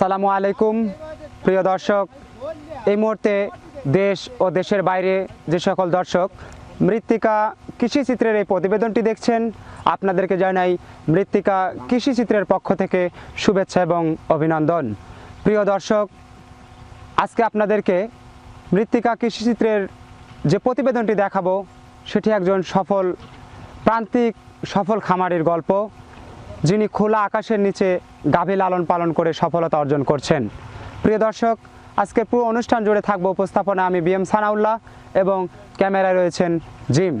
আসসালামু আলাইকুম, প্রিয় দর্শক। এই মুহূর্তে দেশ ও দেশের বাইরে যে সকল দর্শক, মৃত্তিকা কৃষিচিত্রের এই প্রতিবেদনটি দেখছেন, আপনাদেরকে জানাই মৃত্তিকা কৃষিচিত্রের পক্ষ থেকে শুভেচ্ছা এবং অভিনন্দন। প্রিয় দর্শক, আজকে আপনাদেরকে মৃত্তিকা কৃষিচিত্রের যে প্রতিবেদনটি দেখাবো, সেটি একজন সফল প্রান্তিক সফল খামারের গল্প। যিনি খোলা আকাশের নিচে গাভী লালন পালন করে সফলতা অর্জন করছেন। প্রিয় দর্শক আজকের পুরো অনুষ্ঠান জুড়ে থাকব উপস্থাপনা আমি বি এম সানাউল্লাহ এবং ক্যামেরায় রয়েছেন জিম।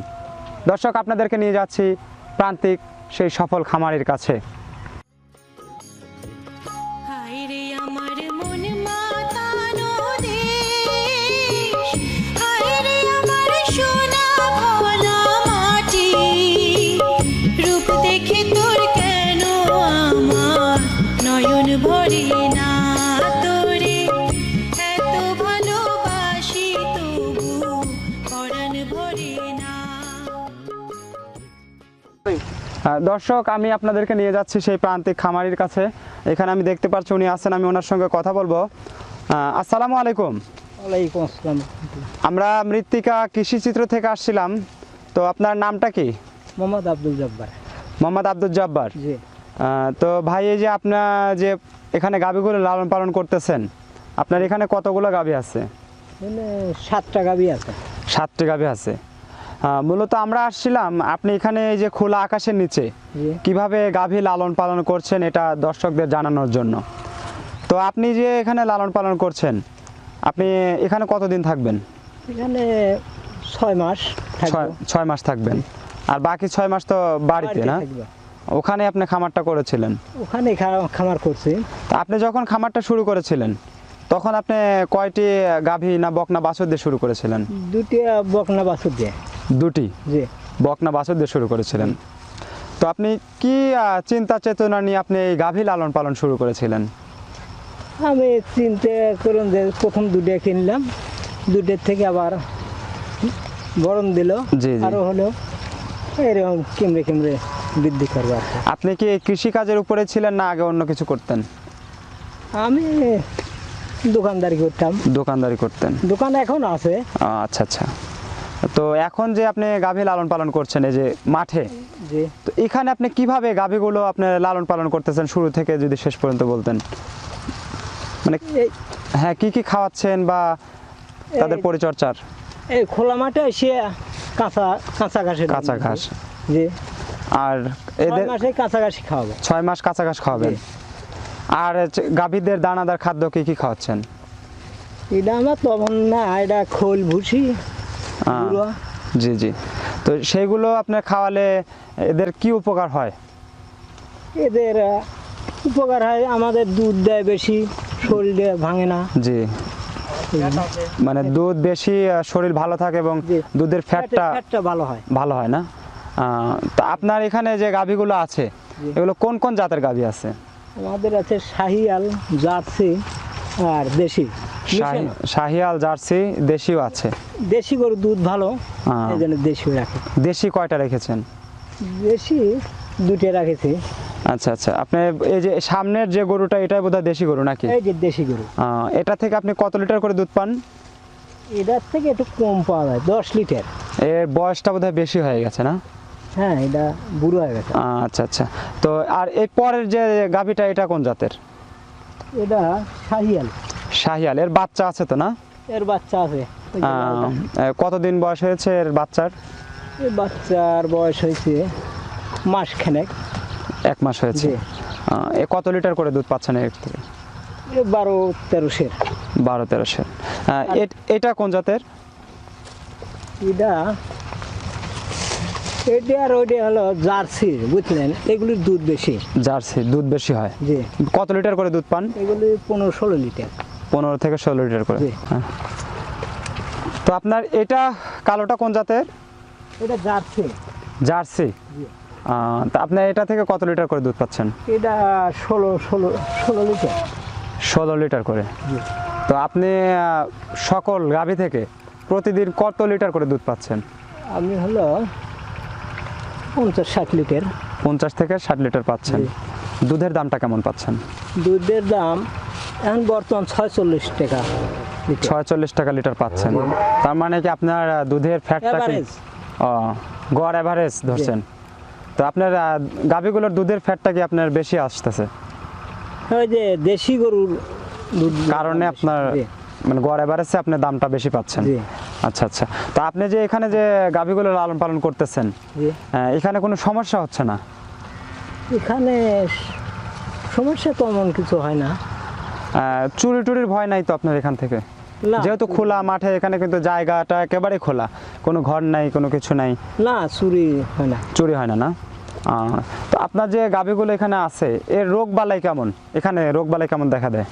দর্শক, আপনাদেরকে নিয়ে যাচ্ছি প্রান্তিক সেই সফল খামারের কাছে। দর্শক আমি আপনাদেরকে নিয়ে যাচ্ছি সেই প্রান্তিক খামারির কাছে। এখানে আমি দেখতে পাচ্ছি উনি আছেন আমি ওনার সঙ্গে কথা বলব। আসসালামু আলাইকুম। ওয়ালাইকুম আসসালাম। আমরা মৃত্তিকা কৃষিচিত্র থেকে আসছিলাম। তো আপনার নামটা কি? মোহাম্মদ আব্দুল জব্বার। মোহাম্মদ আব্দুল জব্বার। জি। তো ভাই এই যে আপনার যে এখানে গাভীগুলো লালন পালন করতেছেন আপনার এখানে কতগুলো গাভী আছে? সাতটা গাবি আছে। সাতটি গাভী আছে। মূলত আমরা আসছিলাম আপনি এখানে এই যে খোলা আকাশের নিচে কীভাবে গাভী লালন পালন করছেন এটা দর্শকদের জানানোর জন্য? তো আপনি যে এখানে লালন পালন করছেন আপনি এখানে কতদিন থাকবেন? এখানে ছয় মাস ছয় মাস থাকবেন। আর বাকি ছয় মাস তো বাড়িতে না। ওখানে আপনি খামারটা করেছিলেন? ওখানে খামার করছি। আপনি যখন খামারটা শুরু করেছিলেন তখন আপনি কয়টি গাভী না বকনা বাছুর দিয়ে শুরু করেছিলেন? দুটি বকনা বাছুর দিয়ে। দুটি জি। বকনা বাছুর দিয়ে শুরু করেছিলেন। তো আপনি কি চিন্তা চেতনা নিয়ে আপনি এই গাভী লালন পালন শুরু করেছিলেন? আমি চিন্তা করুন যে প্রথম দুটো কিনলাম। দুটোর থেকে আবার গরম দিল। জি, জি। আরও হলো এরকম কেমরে কেমরে বৃদ্ধি করব আপনি কি কৃষিকাজের উপরে ছিলেন না আগে অন্য কিছু করতেন? আমি দোকানদারি করতাম। দোকানদারি করতেন। দোকান এখন আছে। আচ্ছা আচ্ছা। তো এখন যে আপনি গাভী লালন পালন করছেন এই যে মাঠে তো এখানে আপনি কীভাবে গাভীগুলো আপনি লালন পালন করতেছেন? শুরু থেকে যদি শেষ পর্যন্ত বলতেন। মানে হ্যাঁ কি কি খাওয়াচ্ছেন বা তাদের পরিচর্যার এই খোলা মাঠে এসে কাঁচা কাঁচা ঘাসের কাঁচা ঘাস। জি। আর এদের মাসে কাঁচা ঘাসই খাওয়াবো। ছয় মাস কাঁচা ঘাস খাওয়াবেন। আর গাভীদের দানাদার খাদ্য কি কি খাওয়াচ্ছেন? এটা আমার তখন না এটা খোল ভুসি। জি জি। তো সেইগুলো আপনার খাওয়ালে এদের কি উপকার হয়? এদের উপকার হয় আমাদের দুধ দেয় বেশি শরীরে ভাঙে না। জি। মানে দুধ বেশি শরীর ভালো থাকে এবং দুধের ফ্যাটটা ফ্যাটটা ভালো হয়। ভালো হয় না? তো আপনার এখানে যে গাভীগুলো আছে এগুলো কোন কোন জাতের গাভী আছে? আমাদের আছে শাহিয়াল জার্সি আর দেশি। শাহিয়াল জার্সি দেশিও আছে। দেশি গরু দুধ ভালো। এই জন্য দেশি রাখে। দেশি কয়টা রেখেছেন? দেশি দুটো রাখেছি। আচ্ছা আচ্ছা। আপনি এই যে সামনের যে গরুটা এটাই বোধহয় দেশি গরু নাকি? এই যে দেশি গরু। এটা থেকে আপনি কত লিটার করে দুধ পান? এটার থেকে একটু কম পাওয়া যায় দশ লিটার। এর বয়সটা বোধহয় বেশি হয়ে গেছে না? হ্যাঁ এটা বুড়ো হয়ে গেছে। আচ্ছা আচ্ছা। তো আর এই পরের যে গাভীটা এটা কোন জাতের? এটা শাহিয়াল। শাহিয়াল এর বাচ্চা আছে তো না? এর বাচ্চা আছে। কতদিন বয়স হয়েছে এর বাচ্চার? বাচ্চার বয়স হয়েছে মাস খানেক। এক মাস হয়েছে। এ কত লিটার করে দুধ পাচ্ছেন এর থেকে? বারো তেরো সের। বারো তেরোশো এটা কোন জাতের? এটা এটা আর ওইটা হলো জার্সি বুঝলেন? এগুলির দুধ বেশি। জার্সি দুধ বেশি হয়। জি। কত লিটার করে দুধ পান? এগুলি পনেরো ষোলো লিটার। পনেরো থেকে ষোলো লিটার করে। হ্যাঁ। তো আপনার এটা কালোটা কোন জাতের? এটা জার্সি। জার্সি। তা আপনার এটা থেকে কত লিটার করে দুধ পাচ্ছেন? এটা ষোলো ষোলো ষোলো লিটার। ষোলো লিটার করে। তো আপনি সকল গাভী থেকে প্রতিদিন কত লিটার করে দুধ পাচ্ছেন? আমি হলো পঞ্চাশ ষাট লিটার। পঞ্চাশ থেকে ষাট লিটার পাচ্ছেন। দুধের দামটা কেমন পাচ্ছেন? দুধের দাম এখন বর্তমান ছয়চল্লিশ টাকা ছয়চল্লিশ টাকা লিটার পাচ্ছেন। তার মানে কি আপনার দুধের ফ্যাটটা কি ও গড় অ্যাভারেজ ধরছেন। তো আপনার গাভীগুলোর দুধের ফ্যাটটা কি আপনার বেশি আসতেছে? ওই যে দেশি গরুর কারণে আপনার মানে গড় আপনি দামটা বেশি পাচ্ছেন। আচ্ছা আচ্ছা। তো আপনি যে এখানে যে গাভীগুলো লালন পালন করতেছেন এখানে কোনো সমস্যা হচ্ছে না? এখানে সমস্যা তেমন কিছু হয় না। চুরি টুরির ভয় নাই তো আপনার এখান থেকে? যেহেতু খোলা মাঠে এখানে কিন্তু জায়গাটা একেবারে খোলা। কোনো ঘর নাই কোনো কিছু নাই। না চুরি হয় না। চুরি হয় না না? তো আপনার যে গাভীগুলো এখানে আছে এর রোগ বালাই কেমন? এখানে রোগ বালাই কেমন দেখা দেয়?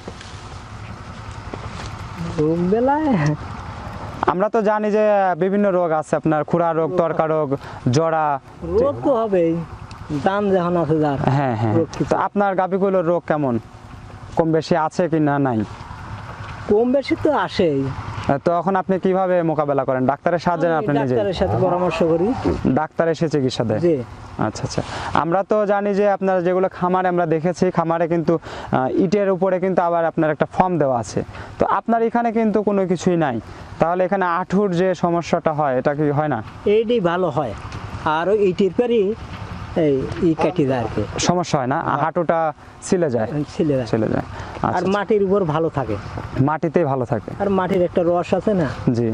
রোগ বেলায় আমরা তো জানি যে বিভিন্ন রোগ আছে আপনার খুরা রোগ তরকা রোগ জরা। রোগ তো হবেই। দাম যখন আছে যার হ্যাঁ হ্যাঁ। তো আপনার গাভীগুলোর রোগ কেমন? কম বেশি আছে কি না নাই? কম বেশি তো আসেই। এখন আপনি কীভাবে মোকাবেলা করেন? ডাক্তারের সাহায্যে আপনি নিজে ডাক্তারের সাথে পরামর্শ করি। ডাক্তার এসে চিকিৎসা দেয়? জি। আচ্ছা আচ্ছা। আমরা তো জানি যে আপনার যেগুলো খামারে আমরা দেখেছি খামারে কিন্তু ইটের উপরে কিন্তু আবার আপনার একটা ফর্ম দেওয়া আছে। তো আপনার এখানে কিন্তু কোনো কিছুই নাই। তাহলে এখানে আঠুর যে সমস্যাটা হয় এটা কি হয় না? এইটি ভালো হয়। আর ইটির পরই এই ই কাটি দেয় আর কি। সমস্যা হয় না? হাঁটুটা ছিলে যায়? ছিলে দেয়। ছিলে যায়। আর আচ্ছা আচ্ছা। মাটির উপর ভালো থাকে। মাটিতেই ভালো থাকে? আর মাটির একটা রস আছে না? জি।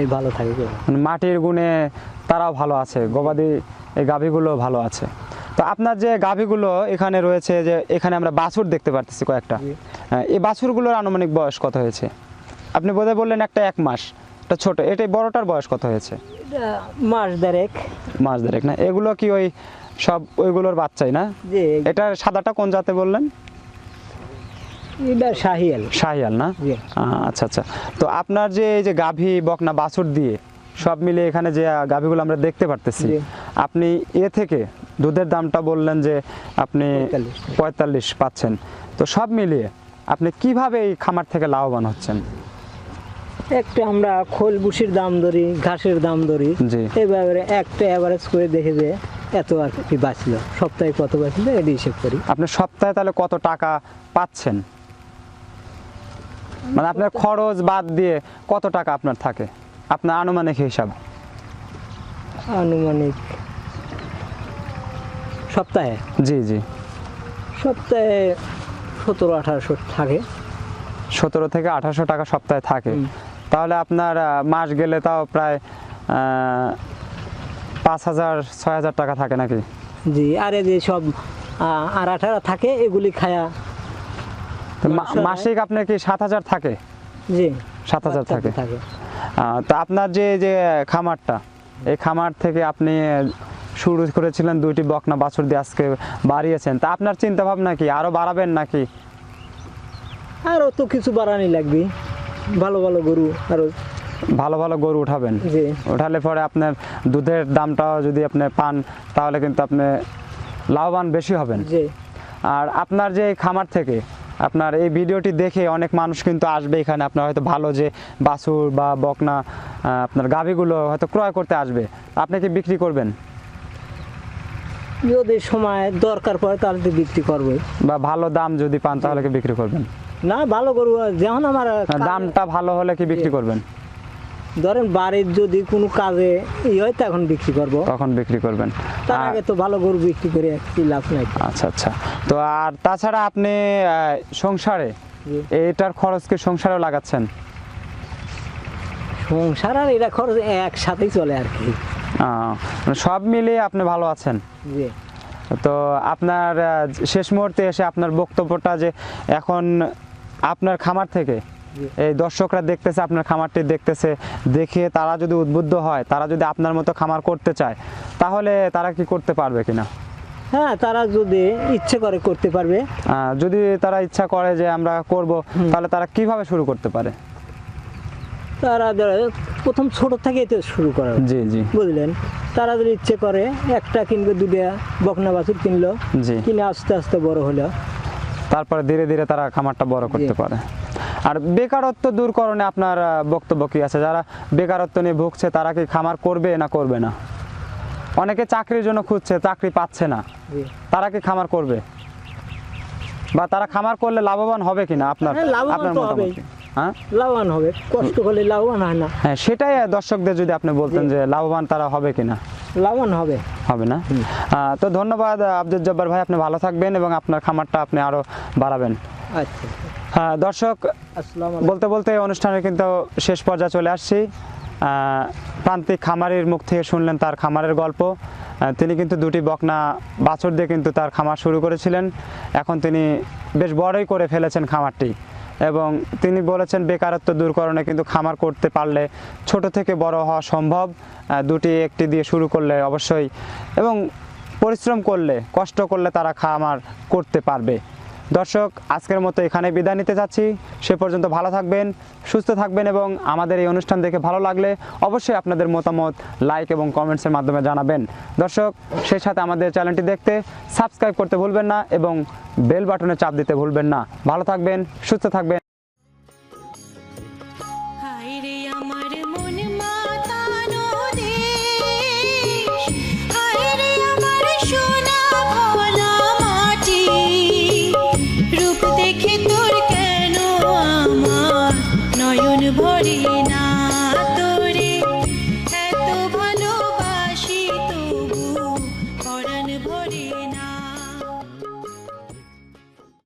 এই ভালো থাকে মানে মাটির গুণে তারাও ভালো আছে গবাদি এই গাভীগুলো ভালো আছে। তো আপনার যে গাভীগুলো এখানে রয়েছে যে এখানে আমরা বাছুর দেখতে পারতেছি কয়েকটা। হ্যাঁ, এই বাছুরগুলোর আনুমানিক বয়স কত হয়েছে? আপনি বোধহয় বললেন একটা এক মাস এটা ছোট এটাই বড়টার বয়স কত হয়েছে? মাস দেড়েক। মাস দেড়েক না? এগুলো কি ওই সব ওইগুলোর বাচ্চাই না? এটা সাদাটা কোন জাতে বললেন? এটা শাহিয়াল। শাহিয়াল না? আচ্ছা আচ্ছা। তো আপনার যে এই যে গাভী বকনা বাছুর দিয়ে সব মিলে এখানে যে গাভীগুলো আমরা দেখতে পারতেছি আপনি এ থেকে দুধের দামটা বললেন যে আপনি পঁয়তাল্লিশ পাচ্ছেন। তো সব মিলিয়ে আপনি কীভাবে এই খামার থেকে লাভবান হচ্ছেন? একটা আমরা খোল বুসির দাম ধরি ঘাসের দাম ধরি। এবারে একটা অ্যাভারেজ করে দেখে যে এত আর কি বাঁচলো। সপ্তাহে কত বাঁচলো এটি হিসেব করি। আপনি সপ্তাহে তাহলে কত টাকা পাচ্ছেন? মানে আপনার খরচ বাদ দিয়ে কত টাকা আপনার থাকে? আপনার আনুমানিক হিসাব। আনুমানিক সপ্তাহে? জি জি। সপ্তাহে সতেরো আঠারোশো থাকে। সতেরো থেকে আঠারোশো টাকা সপ্তাহে থাকে। তাহলে আপনার মাস গেলে তাও প্রায় পাঁচ হাজার ছয় হাজার টাকা থাকে নাকি? জি আর এই যে সব আর আঠারো থাকে এগুলি খায়া মাসিক আপনার কি সাত হাজার থাকে? জি। সাত হাজার থাকে। তো আপনার যে যে খামারটা এই খামার থেকে আপনি শুরু করেছিলেন দুইটি বকনা বাছুর দিয়ে আজকে বাড়িয়েছেন। তা আপনার চিন্তা ভাবনা কি? আরও বাড়াবেন নাকি? আরও তো কিছু বাড়ানি লাগবে। ভালো ভালো গরু আরও ভালো ভালো গরু উঠাবেন। জি। উঠালে পরে আপনার দুধের দামটাও যদি আপনি পান তাহলে কিন্তু আপনি লাভবান বেশি হবেন। জি। আর আপনার যে খামার থেকে আপনার এই ভিডিওটি দেখে অনেক মানুষ কিন্তু আসবে এখানে। আপনার হয়তো ভালো যে বাছুর বা বকনা আপনার গাভীগুলো হয়তো ক্রয় করতে আসবে। আপনি কি বিক্রি করবেন? যদি সময় দরকার পড়ে তাহলে তো বিক্রি করবে বা ভালো দাম যদি পান তাহলে কি বিক্রি করবেন? না ভালো গরু যেমন আমার দামটা ভালো হলে কি বিক্রি করবেন? ধরেন বাড়ির যদি কোনো কাজে ই হয় তখন বিক্রি করব। তখন বিক্রি করবেন। তার আগে তো ভালো গরু বিক্রি করে কি লাভ নাই। আচ্ছা আচ্ছা। তো আর তাছাড়া আপনি সংসারে এটার এইটার খরচ কি সংসারেও লাগাচ্ছেন? সংসার আর এটা খরচ একসাথেই চলে আর কি। সব মিলিয়ে আপনি ভালো আছেন? জি। তো আপনার শেষ মুহূর্তে এসে আপনার বক্তব্যটা যে এখন আপনার খামার থেকে এই দর্শকরা দেখতেছে আপনার খামারটি দেখতেছে দেখে তারা যদি উদ্বুদ্ধ হয় তারা যদি আপনার মতো খামার করতে চায় তাহলে তারা কি করতে পারবে কিনা? হ্যাঁ তারা যদি ইচ্ছে করে করতে পারবে। যদি তারা ইচ্ছা করে যে আমরা করব তাহলে তারা কীভাবে শুরু করতে পারে? তারা প্রথম ছোট থেকেই তো শুরু করা। জি জি। বুঝলেন? তারা যদি ইচ্ছে করে একটা কিনবে দুটা বকনা বাছুর কিনলো জি। কিনে আস্তে আস্তে বড় হলো। তারপরে ধীরে ধীরে তারা খামারটা বড় করতে। পারে। আর বেকারত্ব দূরকরণে আপনার আহ, বক্তব্য কি আছে? যারা বেকারত্ব নিয়ে ভুগছে তারা কি খামার করবে না করবে না? অনেকে চাকরির জন্য খুঁজছে চাকরি পাচ্ছে না। তারা কি খামার করবে? বা তারা খামার করলে লাভবান হবে কিনা? আপনার হ্যাঁ, আপনার মতামত? হ্যাঁ? লাভবান হবে। কষ্ট করলে লাভবান হয় না। হ্যাঁ সেটাই দর্শকদের যদি আপনি বলতেন যে লাভবান তারা হবে কিনা? লাভবান হবে। হবে না? তো ধন্যবাদ আব্দুল জব্বার ভাই আপনি ভালো থাকবেন এবং আপনার খামারটা আপনি আরও বাড়াবেন। আচ্ছা। হ্যাঁ, দর্শক বলতে বলতে অনুষ্ঠানের কিন্তু শেষ পর্যায়ে চলে আসছি। প্রান্তিক খামারের মুখ থেকে শুনলেন তার খামারের গল্প। তিনি কিন্তু দুটি বকনা বাছর দিয়ে কিন্তু তার খামার শুরু করেছিলেন। এখন তিনি বেশ বড়ই করে ফেলেছেন খামারটি। এবং তিনি বলেছেন বেকারত্ব দূরকরণে কিন্তু খামার করতে পারলে ছোট থেকে বড় হওয়া সম্ভব। দুটি একটি দিয়ে শুরু করলে অবশ্যই। এবং পরিশ্রম করলে, কষ্ট করলে তারা খামার করতে পারবে। দর্শক, আজকের মতো এখানে বিদায় নিতে চাচ্ছি সে পর্যন্ত ভালো থাকবেন, সুস্থ থাকবেন এবং আমাদের এই অনুষ্ঠান দেখে ভালো লাগলে অবশ্যই আপনাদের মতামত লাইক এবং কমেন্টসের মাধ্যমে জানাবেন। দর্শক, সেই সাথে আমাদের চ্যানেলটি দেখতে সাবস্ক্রাইব করতে ভুলবেন না এবং বেল বাটনে চাপ দিতে ভুলবেন না। ভালো থাকবেন, সুস্থ থাকবেন।